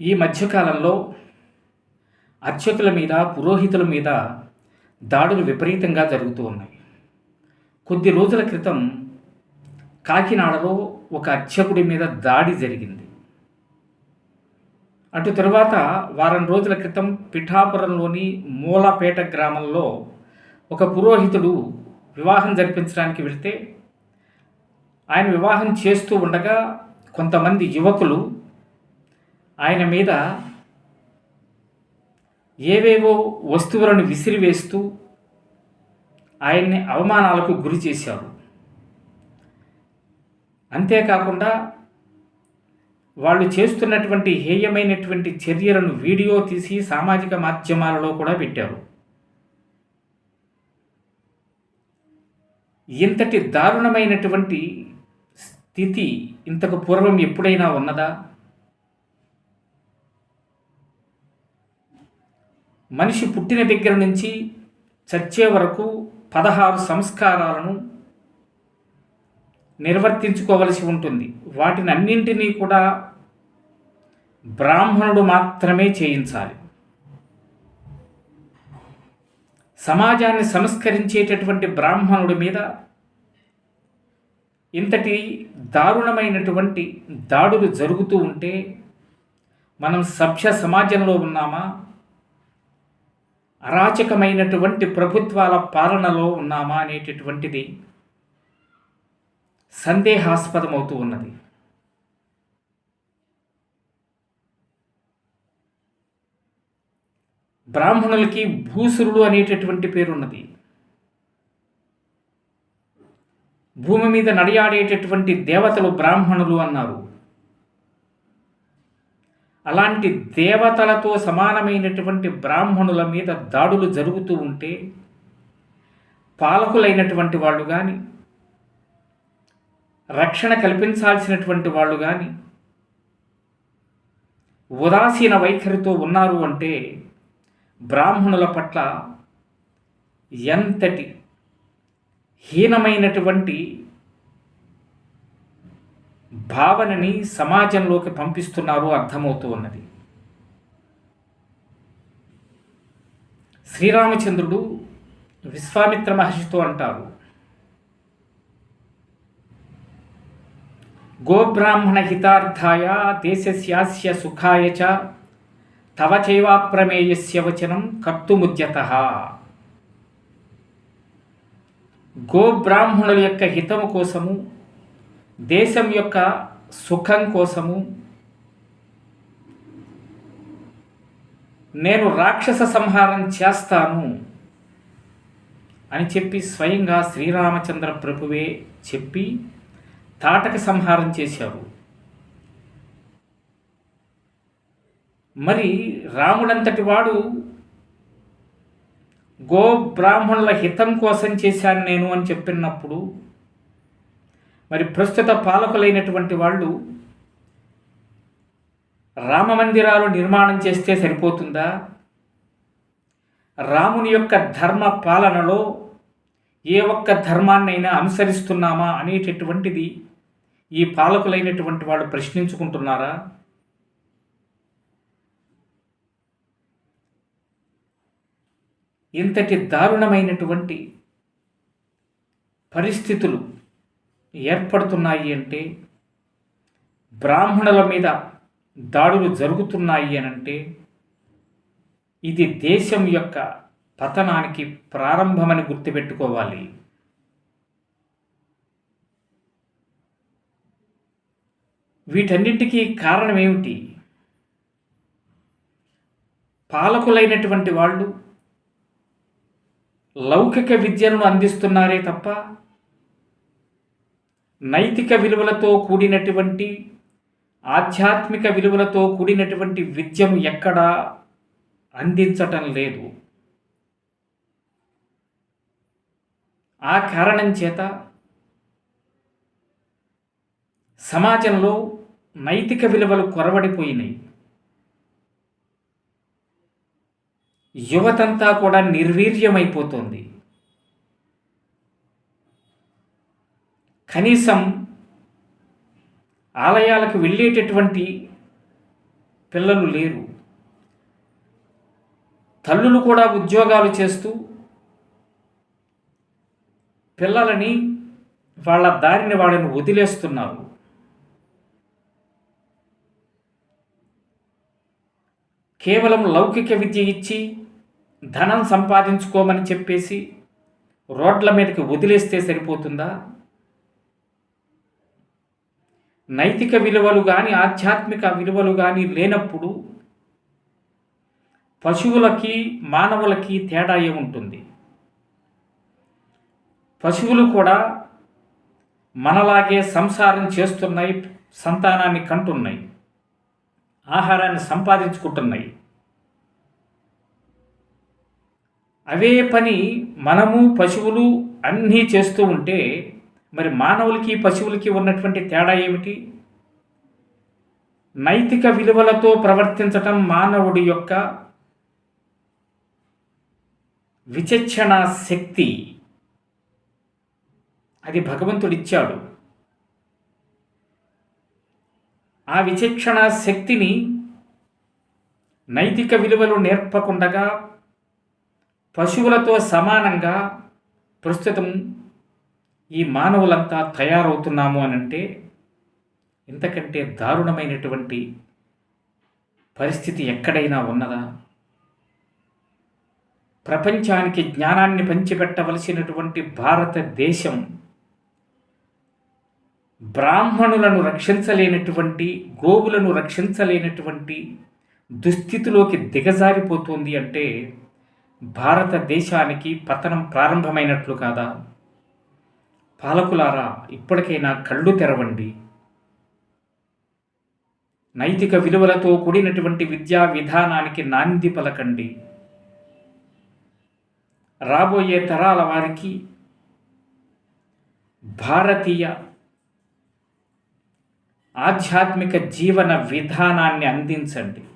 ఈ మధ్యకాలంలో అర్చకుల మీద పురోహితుల మీద దాడులు విపరీతంగా జరుగుతూ ఉన్నాయి. కొద్ది రోజుల క్రితం కాకినాడలో ఒక అర్చకుడి మీద దాడి జరిగింది. అటు తరువాత వారం రోజుల క్రితం పిఠాపురంలోని మూలపేట గ్రామంలో ఒక పురోహితుడు వివాహం జరిపించడానికి వెళ్తే ఆయన వివాహం చేస్తూ ఉండగా కొంతమంది యువకులు ఆయన మీద ఏవేవో వస్తువులను విసిరివేస్తూ ఆయన్ని అవమానాలకు గురి చేశారు. అంతేకాకుండా వాళ్ళు చేస్తున్నటువంటి హేయమైనటువంటి చర్యలను వీడియో తీసి సామాజిక మాధ్యమాలలో కూడా పెట్టారు. ఇంతటి దారుణమైనటువంటి స్థితి ఇంతకు పూర్వం ఎప్పుడైనా ఉన్నదా? మనిషి పుట్టిన దగ్గర నుంచి చచ్చే వరకు పదహారు సంస్కారాలను నిర్వర్తించుకోవలసి ఉంటుంది. వాటిని అన్నింటినీ కూడా బ్రాహ్మణుడు మాత్రమే చేయించాలి. సమాజాన్ని సంస్కరించేటటువంటి బ్రాహ్మణుడి మీద ఇంతటి దారుణమైనటువంటి దాడులు జరుగుతూ ఉంటే మనం సభ్య సమాజంలో ఉన్నామా? అరాచకమైనటువంటి ప్రభుత్వాల పాలనలో ఉన్నామా అనేటటువంటిది సందేహాస్పదమవుతూ ఉన్నది. బ్రాహ్మణులకి భూసురుడు అనేటటువంటి పేరున్నది. భూమి మీద నడియాడేటటువంటి దేవతలు బ్రాహ్మణులు అన్నారు. అలాంటి దేవతలతో సమానమైనటువంటి బ్రాహ్మణుల మీద దాడులు జరుగుతూ ఉంటే పాలకులైనటువంటి వాళ్ళు కానీ రక్షణ కల్పించాల్సినటువంటి వాళ్ళు కానీ ఉదాసీన వైఖరితో ఉన్నారు అంటే బ్రాహ్మణుల పట్ల ఎంతటి హీనమైనటువంటి భావనని సమాజంలోకి పంపిస్తున్నారు అర్థమవుతూ ఉన్నది. శ్రీరామచంద్రుడు విశ్వామిత్ర మహర్షితో అంటారు గోబ్రాహ్మణ హితార్థాయ దేశస్యాస్య సుఖాయ చ తవ చైవాప్రమేయస్య వచనం కర్తుముద్యత. గోబ్రాహ్మణుల యొక్క హితము కోసము దేశం యొక్క సుఖం కోసము నేను రాక్షస సంహారం చేస్తాను అని చెప్పి స్వయంగా శ్రీరామచంద్ర ప్రభువే చెప్పి తాటక సంహారం చేశారు. మరి రాముడంతటి వాడు గో బ్రాహ్మణుల హితం కోసం చేశాను నేను అని చెప్పినప్పుడు మరి ప్రస్తుత పాలకులైనటువంటి వాళ్ళు రామ మందిరాలు నిర్మాణం చేస్తే సరిపోతుందా? రాముని యొక్క ధర్మ పాలనలో ఏ ఒక్క ధర్మాన్నైనా అనుసరిస్తున్నామా అనేటటువంటిది ఈ పాలకులైనటువంటి వాళ్ళు ప్రశ్నించుకుంటున్నారా? ఇంతటి దారుణమైనటువంటి పరిస్థితులు ఏర్పడుతున్నాయి అంటే బ్రాహ్మణుల మీద దాడులు జరుగుతున్నాయి అని అంటే ఇది దేశం యొక్క పతనానికి ప్రారంభమని గుర్తుపెట్టుకోవాలి. వీటన్నింటికీ కారణం ఏమిటి? పాలకులైనటువంటి వాళ్ళు లౌకిక విద్యను అందిస్తున్నారే తప్ప నైతిక విలువలతో కూడినటువంటి ఆధ్యాత్మిక విలువలతో కూడినటువంటి విద్యను ఎక్కడా అందించటం లేదు. ఆ కారణం చేత సమాజంలో నైతిక విలువలు కొరవడిపోయినాయి. యువతంతా కూడా నిర్వీర్యమైపోతుంది. కనీసం ఆలయాలకు వెళ్ళేటటువంటి పిల్లలు లేరు. తల్లులు కూడా ఉద్యోగాలు చేస్తూ పిల్లలని వాళ్ళ దారిని వాళ్ళని వదిలేస్తున్నారు. కేవలం లౌకిక విద్య ఇచ్చి ధనం సంపాదించుకోమని చెప్పేసి రోడ్ల మీదకి వదిలేస్తే సరిపోతుందా? నైతిక విలువలు కానీ ఆధ్యాత్మిక విలువలు కానీ లేనప్పుడు పశువులకి మానవులకి తేడా ఏముంటుంది? పశువులు కూడా మనలాగే సంసారం చేస్తున్నాయి సంతానాన్ని కంటున్నాయి ఆహారాన్ని సంపాదించుకుంటున్నాయి. అవే పని మనము పశువులు అన్నీ చేస్తూ ఉంటే మరి మానవులకి పశువులకి ఉన్నటువంటి తేడా ఏమిటి? నైతిక విలువలతో ప్రవర్తించటం మానవుడి యొక్క విచక్షణ శక్తి. అది భగవంతుడిచ్చాడు. ఆ విచక్షణ శక్తిని నైతిక విలువలు నేర్పకుండగా పశువులతో సమానంగా ప్రస్తుతం ఈ మానవులంతా తయారవుతున్నాము అని అంటే ఇంతకంటే దారుణమైనటువంటి పరిస్థితి ఎక్కడైనా ఉన్నదా? ప్రపంచానికి జ్ఞానాన్ని పంచిపెట్టవలసినటువంటి భారతదేశం బ్రాహ్మణులను రక్షించలేనటువంటి గోవులను రక్షించలేనటువంటి దుస్థితిలోకి దిగజారిపోతుంది అంటే భారతదేశానికి పతనం ప్రారంభమైనట్లు కాదా? పాలకులారా ఇప్పటికైనా కళ్ళు తెరవండి. నైతిక విలువలతో కూడినటువంటి విద్యా విధానానికి నాంది పలకండి. రాబోయే తరాల వారికి భారతీయ ఆధ్యాత్మిక జీవన విధానాన్ని అందించండి.